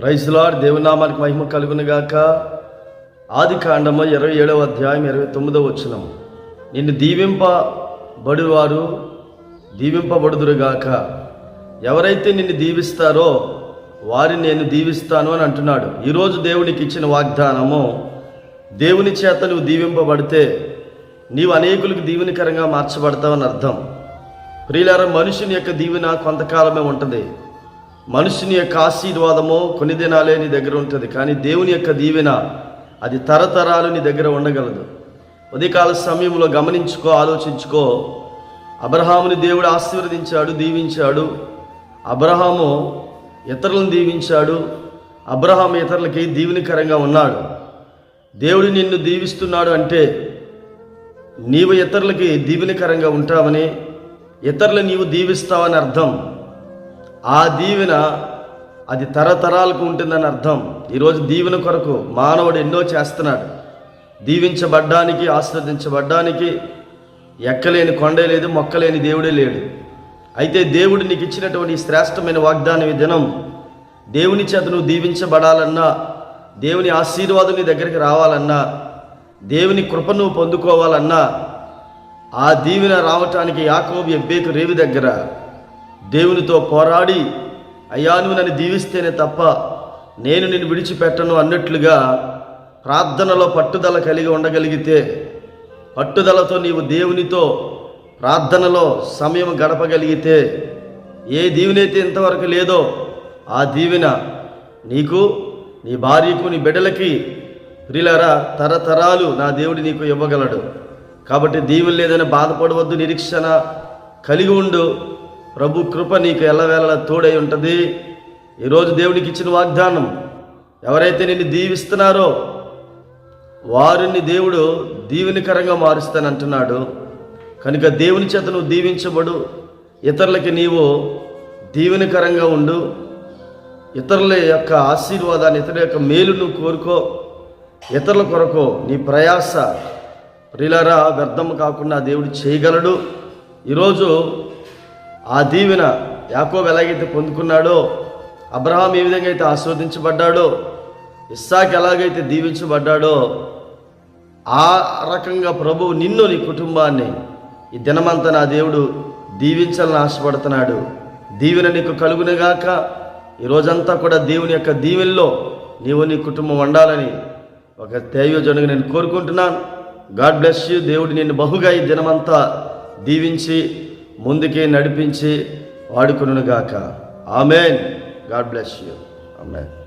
ప్రైజ్లాడ్ దేవునామానికి మహిమ కలుగునుగాక ఆది కాండము ఇరవై ఏడవ అధ్యాయం ఇరవై తొమ్మిదవ వచనం. నిన్ను దీవింపబడువారు దీవింపబడుదురుగాక ఎవరైతే నిన్ను దీవిస్తారో వారిని నేను దీవిస్తాను అని అంటున్నాడు. ఈరోజు దేవునికి ఇచ్చిన వాగ్దానము దేవుని చేత నువ్వు దీవింపబడితే నీవు అనేకులకు దీవెనకరంగా మార్చబడతావని అర్థం. ప్రియులార మనుషుని యొక్క దీవెన కొంతకాలమే ఉంటుంది. మనుషుని యొక్క ఆశీర్వాదము కొన్ని దినాలే నీ దగ్గర ఉంటుంది కానీ దేవుని యొక్క దీవెన అది తరతరాలు నీ దగ్గర ఉండగలదు. ఉదయకాల సమయంలో గమనించుకో ఆలోచించుకో. అబ్రహాముని దేవుడు ఆశీర్వదించాడు దీవించాడు. అబ్రహాము ఇతరులను దీవించాడు. అబ్రహాం ఇతరులకి దీవినికరంగా ఉన్నాడు. దేవుడు నిన్ను దీవిస్తున్నాడు అంటే నీవు ఇతరులకి దీవెనకరంగా ఉంటావని ఇతరులు నీవు దీవిస్తావని అర్థం. ఆ దీవెన అది తరతరాలకు ఉంటుందని అర్థం. ఈరోజు దీవెన కొరకు మానవుడు ఎన్నో చేస్తున్నాడు. దీవించబడ్డానికి ఆస్వాదించబడ్డానికి ఎక్కలేని కొండే లేదు మొక్కలేని దేవుడే లేడు. అయితే దేవుడు నీకు ఇచ్చినటువంటి శ్రేష్టమైన వాగ్దాన దినం దేవుని చేత నువ్వు దీవించబడాలన్నా దేవుని ఆశీర్వాదం నీ దగ్గరికి రావాలన్నా దేవుని కృప నువ్వు పొందుకోవాలన్నా ఆ దీవెన రావటానికి యాకోబు ఎబ్బేకు రేవి దగ్గర దేవునితో పోరాడి అయ్యా నువ్వు నన్ను దీవిస్తేనే తప్ప నేను నిన్ను విడిచిపెట్టను అన్నట్లుగా ప్రార్థనలో పట్టుదల కలిగి ఉండగలిగితే పట్టుదలతో నీవు దేవునితో ప్రార్థనలో సమయం గడపగలిగితే ఏ దీవెనైతే ఇంతవరకు లేదో ఆ దీవెన నీకు నీ భార్యకు నీ బిడ్డలకి ప్రిలరా తరతరాలు నా దేవుడు నీకు ఇవ్వగలడు. కాబట్టి దీవెన లేదని బాధపడవద్దు నిరీక్షణ కలిగి ఉండు. ప్రభు కృప నీకు ఎల్లవేళ తోడై ఉంటుంది. ఈరోజు దేవునికి ఇచ్చిన వాగ్దానం ఎవరైతే నిన్ను దీవిస్తున్నారో వారిని దేవుడు దీవెనికరంగా మారుస్తానంటున్నాడు. కనుక దేవుని చేత నువ్వు దీవించబడు ఇతరులకి నీవు దీవెనికరంగా ఉండు. ఇతరుల యొక్క ఆశీర్వాదాన్ని ఇతరుల యొక్క మేలు నువ్వు కోరుకో. ఇతరుల కొరకు నీ ప్రయాస ప్రిలరా వ్యర్థం కాకుండా దేవుడు చేయగలడు. ఈరోజు ఆ దీవెన యాకోబు ఎలాగైతే పొందుకున్నాడో అబ్రహాం ఏ విధంగా అయితే ఆస్వాదించబడ్డాడో ఇస్సాక్ ఎలాగైతే దీవించబడ్డాడో ఆ రకంగా ప్రభువు నిన్ను నీ కుటుంబాన్ని ఈ దినమంతా నా దేవుడు దీవించాలని ఆశపడుతున్నాడు. దీవెన నీకు కలుగునగాక ఈ రోజంతా కూడా దేవుని యొక్క దీవెల్లో నీవు నీ కుటుంబం ఉండాలని ఒక దైవజనుగా నేను కోరుకుంటున్నాను. God bless you. దేవుడు నిన్ను బహుగా ఈ దినమంతా దీవించి ముందుకే నడిపించి వాడుకునుగాక amen. God bless you. Amen.